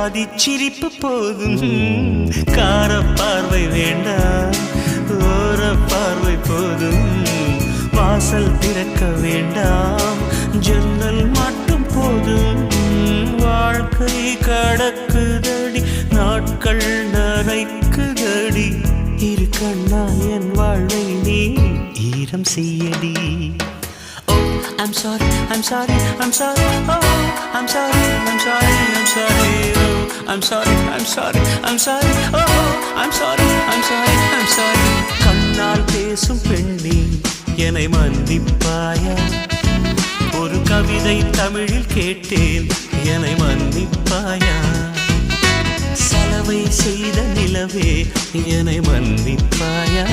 பாதி சிரிப்பு போதும். கார பார்வை வேண்டாம் ஓர பார்வை போதும். வாசல் திறக்க வேண்டாம் ஜன்னல் மட்டும் போதும். வாழ்க்கை கடக்குதடி நாட்கள் நரைக்குதடி. இரு கண்ணா என் வாழ்வை நீ ஈரம் செய்யடி. I'm sorry, I'm sorry, I'm sorry. Oh, I'm sorry, I'm sorry, I'm sorry. I'm sorry, I'm sorry, I'm sorry. Oh, I'm sorry, I'm sorry, I'm sorry. கண்ணால் பேசும் பெண்ணி என்னை மன்னிப்பாயா ஒரு கவிதை தமிழில் கேட்டேன் என்னை மன்னிப்பாயா சலவை செய்த நிலவே என்னை மன்னிப்பாயா